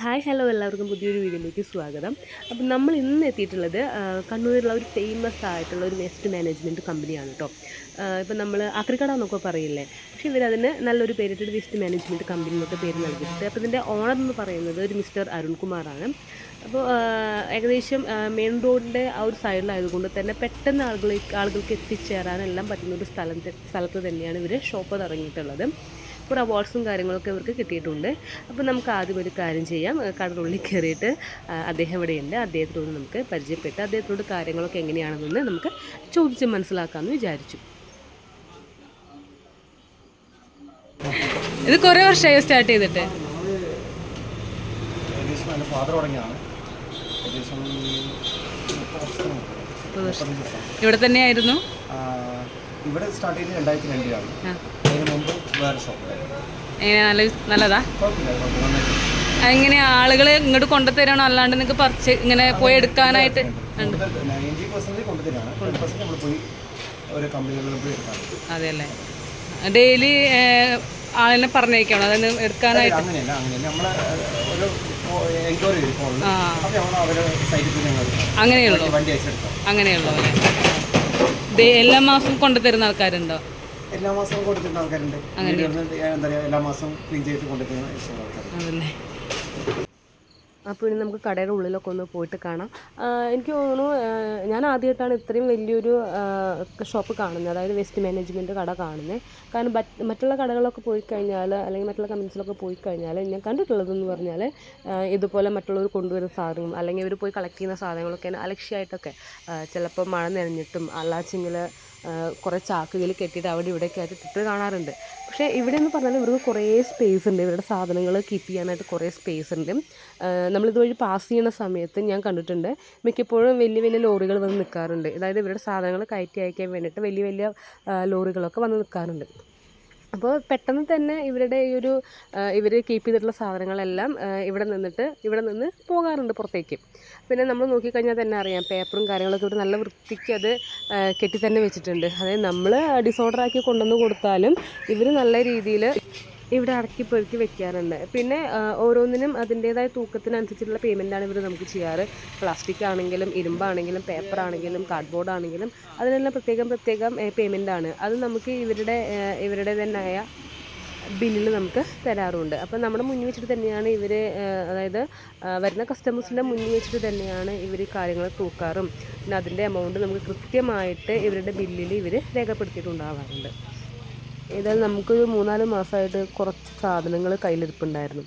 Hi hello എല്ലാവർക്കും പുതിയൊരു വീഡിയോയിലേക്ക് സ്വാഗതം. അപ്പം നമ്മൾ ഇന്ന് എത്തിയിട്ടുള്ളത് കണ്ണൂരിലുള്ള ഒരു ഫേമസ് ആയിട്ടുള്ള ഒരു വെസ്റ്റ് മാനേജ്മെന്റ് കമ്പനിയാണ് കേട്ടോ ഇപ്പം നമ്മൾ അക്രിക്കട എന്നൊക്കെ പറയില്ലേ? പക്ഷേ ഇവരതിന് നല്ലൊരു പേരിട്ട് വെസ്റ്റ് മാനേജ്മെന്റ് കമ്പനി എന്നൊക്കെ പേര് നൽകിയിട്ടുണ്ട്. അപ്പോൾ ഇതിന്റെ ഓണർ എന്ന് പറയുന്നത് ഒരു മിസ്റ്റർ അരുൺകുമാറാണ്. അപ്പോൾ ഏകദേശം മെയിൻ റോഡിന്റെ ആ ഒരു സൈഡിലായതുകൊണ്ട് തന്നെ പെട്ടെന്ന് ആളുകൾ ആളുകൾക്ക് എത്തിച്ചേരാനെല്ലാം പറ്റുന്ന ഒരു സ്ഥലത്ത് സ്ഥലത്ത് തന്നെയാണ് ഇവർ ഷോപ്പ് തുടങ്ങിയിട്ടുള്ളത് കുറേ അവാർഡ്സും കാര്യങ്ങളൊക്കെ ഇവർക്ക് കിട്ടിയിട്ടുണ്ട്. അപ്പോൾ നമുക്ക് ആദ്യം ഒരു കാര്യം ചെയ്യാം. കടലുള്ളിൽ കയറിയിട്ട് അദ്ദേഹം ഇവിടെയുണ്ട്. അദ്ദേഹത്തോട് നമുക്ക് പരിചയപ്പെട്ട്. അദ്ദേഹത്തോട് കാര്യങ്ങളൊക്കെ എങ്ങനെയാണെന്ന് നമുക്ക് ചോദിച്ച് മനസ്സിലാക്കാമെന്ന് വിചാരിച്ചു. ഇത് കുറെ വർഷമായി സ്റ്റാർട്ട് ചെയ്തിട്ട്. ഫാദർ തുടങ്ങിയതാണ് ഏകദേശം. ഇവിടെ തന്നെയായിരുന്നു? ഇവിടെ സ്റ്റാർട്ട് ചെയ്ത് രണ്ടായിരത്തി രണ്ടിലാണ്. അതിന് മുമ്പ് വേറെ എങ്ങനെ നല്ല നല്ലതാ? എങ്ങനെയാ എങ്ങനെ ആളുകൾ ഇങ്ങോട്ട് കൊണ്ടുതരാണോ? അല്ലാണ്ട് നിങ്ങൾക്ക് പറിച്ച് ഇങ്ങനെ പോയി എടുക്കാനായിട്ട് അതെല്ലേ ഡെയിലി ആളിനെ പറഞ്ഞേക്കണം അതൊന്ന് എടുക്കാനായിട്ട്? അങ്ങനെയുള്ളൂ? അങ്ങനെയുള്ളൂ അല്ലേ? എല്ലാ മാസവും കൊണ്ടുതരുന്ന ആൾക്കാരുണ്ടോ? എല്ലാ മാസവും കൊടുത്തിരുന്ന ആൾക്കാരുണ്ട്. എന്താ പറയുക എല്ലാ മാസവും ക്ലീൻ ചെയ്ത് കൊണ്ടുതരുന്ന ഇഷ്ടമുള്ള ആൾക്കാരുണ്ട് അതല്ലേ അപ്പോൾ ഇനി നമുക്ക് കടയുടെ ഉള്ളിലൊക്കെ ഒന്ന് പോയിട്ട് കാണാം. എനിക്ക് തോന്നുന്നു ഞാൻ ആദ്യമായിട്ടാണ് ഇത്രയും വലിയൊരു ഷോപ്പ് കാണുന്നത്. അതായത് വേസ്റ്റ് മാനേജ്മെന്റ് കട കാണുന്നത്. കാരണം മറ്റുള്ള കടകളൊക്കെ പോയി കഴിഞ്ഞാൽ അല്ലെങ്കിൽ മറ്റുള്ള കമ്പനീസിലൊക്കെ പോയി കഴിഞ്ഞാൽ ഞാൻ കണ്ടിട്ടുള്ളതെന്ന് പറഞ്ഞാൽ ഇതുപോലെ മറ്റുള്ളവർ കൊണ്ടുവരുന്ന സാധനവും അല്ലെങ്കിൽ ഇവർ പോയി കളക്ട് ചെയ്യുന്ന സാധനങ്ങളൊക്കെ അലക്ഷ്യമായിട്ടൊക്കെ ചിലപ്പോൾ മഴ നനഞ്ഞിട്ടും അല്ലാച്ചെങ്കിൽ കുറേ ചാക്കുകയിൽ കെട്ടിയിട്ട് അവിടെ ഇവിടെയൊക്കെ ആയിട്ട് ഇട്ടിട്ട് കാണാറുണ്ട്. പക്ഷേ ഇവിടെ എന്ന് പറഞ്ഞാൽ ഇവർക്ക് കുറേ സ്പേസ് ഉണ്ട്. ഇവരുടെ സാധനങ്ങൾ കീപ്പ് ചെയ്യാനായിട്ട് കുറേ സ്പേസ് ഉണ്ട്. നമ്മളിതുവഴി പാസ് ചെയ്യുന്ന സമയത്ത് ഞാൻ കണ്ടിട്ടുണ്ട് മിക്കപ്പോഴും വലിയ വലിയ ലോറികൾ വന്ന് നിൽക്കാറുണ്ട് അതായത് ഇവരുടെ സാധനങ്ങൾ കയറ്റി അയക്കാൻ വേണ്ടിയിട്ട് വലിയ വലിയ ലോറികളൊക്കെ വന്ന് നിൽക്കാറുണ്ട് അപ്പോൾ പെട്ടെന്ന് തന്നെ ഇവരുടെ ഈ ഒരു ഇവർ കീപ്പ് ചെയ്തിട്ടുള്ള സാധനങ്ങളെല്ലാം ഇവിടെ നിന്നിട്ട് ഇവിടെ നിന്ന് പോകാറുണ്ട് പുറത്തേക്ക്. പിന്നെ നമ്മൾ നോക്കിക്കഴിഞ്ഞാൽ തന്നെ അറിയാം പേപ്പറും കാര്യങ്ങളൊക്കെ ഇവിടെ നല്ല വൃത്തിക്ക് അത് കെട്ടി തന്നെ വെച്ചിട്ടുണ്ട്. അതായത് നമ്മൾ ഡിസോർഡർ ആക്കി കൊണ്ടുവന്ന് കൊടുത്താലും ഇവർ നല്ല രീതിയിൽ ഇവിടെ അടക്കി പെറുക്കി വെക്കാറുണ്ട്. പിന്നെ ഓരോന്നിനും അതിന്റേതായ തൂക്കത്തിനനുസരിച്ചുള്ള പേയ്മെന്റാണ് ഇവർ നമുക്ക് ചെയ്യാറ്. പ്ലാസ്റ്റിക് ആണെങ്കിലും ഇരുമ്പാണെങ്കിലും പേപ്പർ ആണെങ്കിലും കാർഡ്ബോർഡ് ആണെങ്കിലും അതിനെല്ലാം പ്രത്യേകം പ്രത്യേകം പേയ്മെന്റ് ആണ് അത് നമുക്ക് ഇവരുടെ ഇവരുടെ തന്നെ ആയ ബില്ലിൽ നമുക്ക് തരാറുണ്ട്. അപ്പോൾ നമ്മുടെ മുന്നിൽ വെച്ചിട്ട് തന്നെയാണ് ഇവർ അതായത് വരുന്ന കസ്റ്റമേഴ്സിന്റെ മുന്നിൽ വെച്ചിട്ട് തന്നെയാണ് ഇവർ കാര്യങ്ങൾ തൂക്കാറും. പിന്നെ അതിന്റെ എമൗണ്ട് നമുക്ക് കൃത്യമായിട്ട് ഇവരുടെ ബില്ലിൽ ഇവർ രേഖപ്പെടുത്തിയിട്ടുണ്ടാവാറുണ്ട്. ഏതായാലും നമുക്കൊരു മൂന്നാൽ മാസമായിട്ട് കുറച്ച് സാധനങ്ങൾ കയ്യിലിരിപ്പുണ്ടായിരുന്നു.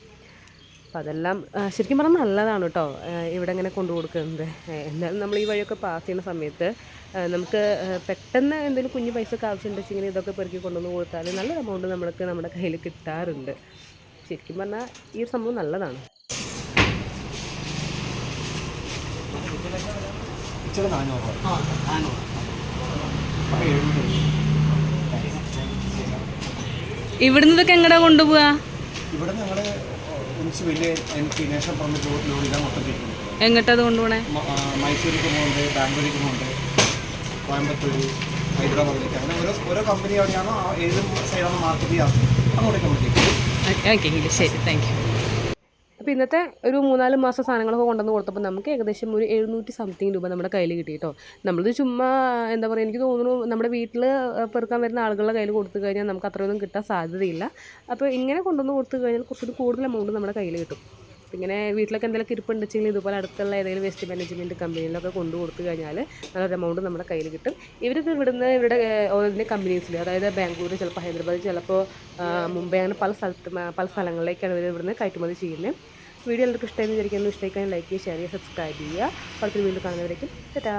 അപ്പോൾ അതെല്ലാം ആ, ശരിക്കും പറഞ്ഞാൽ നല്ലതാണ് കേട്ടോ. ആ, ഇവിടെ ഇങ്ങനെ കൊണ്ടു കൊടുക്കുന്നത്. എന്നാലും നമ്മൾ ഈ വഴിയൊക്കെ പാസ് ചെയ്യുന്ന സമയത്ത് ആ, നമുക്ക് ആ, പെട്ടെന്ന് എന്തെങ്കിലും കുഞ്ഞു പൈസ ഒക്കെ ആവശ്യമുണ്ടെങ്കിൽ ഇതൊക്കെ പെറുക്കി കൊണ്ടുവന്ന് കൊടുത്താൽ നല്ലൊരു എമൗണ്ട് നമ്മൾക്ക് നമ്മുടെ കയ്യിൽ കിട്ടാറുണ്ട്. ശരിക്കും പറഞ്ഞാൽ ഈ സംഭവം നല്ലതാണ്. ഇച്ചിരി നാനൂറ്. അപ്പോൾ എഴുന്നൂറ് ഇവിടുന്ന് ഇതൊക്കെ എങ്ങടാ കൊണ്ടുപോവാ? ഇവിടെ വലിയ എനിക്ക് എങ്ങോട്ടത് കൊണ്ടുപോണേ? മൈസൂരിലേക്ക് പോകുന്നുണ്ട് ബാംഗ്ലൂരിലേക്ക് പോകുന്നുണ്ട് കോയമ്പത്തൂർ ഹൈദരാബാദിലേക്ക്. അങ്ങനെ ഓരോ ഓരോ കമ്പനി എവിടെയാണോ ആ ഏത് സൈഡാണോ മാർക്കറ്റ് ചെയ്യാറ് അങ്ങോട്ടേക്ക് കൊണ്ടുപോയി ഓക്കെ ശരി. താങ്ക് യു അപ്പോൾ ഇന്നത്തെ ഒരു മൂന്നാൽ മാസം സാധനങ്ങളൊക്കെ കൊണ്ടുവന്ന് കൊടുത്തപ്പോൾ നമുക്ക് ഏകദേശം ഒരു എഴുന്നൂറ്റി സംതിങ് രൂപ നമ്മുടെ കയ്യിൽ കിട്ടി കേട്ടോ. നമ്മളിത് ചുമ്മാ എന്താ പറയുക എനിക്ക് തോന്നുന്നു നമ്മുടെ വീട്ടിൽ പെറുക്കാൻ വരുന്ന ആളുകളുടെ കയ്യിൽ കൊടുത്തു കഴിഞ്ഞാൽ നമുക്ക് അത്രയൊന്നും കിട്ടാൻ സാധ്യതയില്ല. അപ്പോൾ ഇങ്ങനെ കൊണ്ടുവന്ന് കൊടുത്തു കഴിഞ്ഞാൽ കുറച്ചുകൂടി കൂടുതൽ എമൗണ്ട് നമ്മുടെ കയ്യിൽ കിട്ടും. ഇങ്ങനെ വീട്ടിലൊക്കെ എന്തെങ്കിലും ഇരിപ്പുണ്ട് വെച്ചെങ്കിൽ ഇതുപോലെ അടുത്തുള്ള ഏതെങ്കിലും വേസ്റ്റ് മാനേജ്മെന്റ് കമ്പനിയിലൊക്കെ കൊണ്ടു കൊടുത്തു കഴിഞ്ഞാൽ നല്ലൊരു എമൗണ്ട് നമ്മുടെ കയ്യിൽ കിട്ടും. ഇവരിത് ഇവിടുന്ന് ഇവരുടെ ഓരോന്നിന്റെ കമ്പനീസിൽ അതായത് ബാംഗ്ലൂർ ചിലപ്പോൾ ഹൈദരാബാദ് ചിലപ്പോൾ മുംബൈ അങ്ങനെ പല സ്ഥലത്ത് പല സ്ഥലങ്ങളിലേക്കാണ് ഇവർ ഇവിടുന്ന് കയറ്റുമതി ചെയ്യുന്നത് വീഡിയോ എല്ലാവർക്കും ഇഷ്ടമായി വിചാരിക്കുന്നു. ഇഷ്ടമായി ലൈക്ക് ചെയ്യുക ഷെയർ ചെയ്യുക സബ്സ്ക്രൈബ് ചെയ്യുക. അടുത്തൊരു വീണ്ടും കാണുന്നവരേക്കും ടാ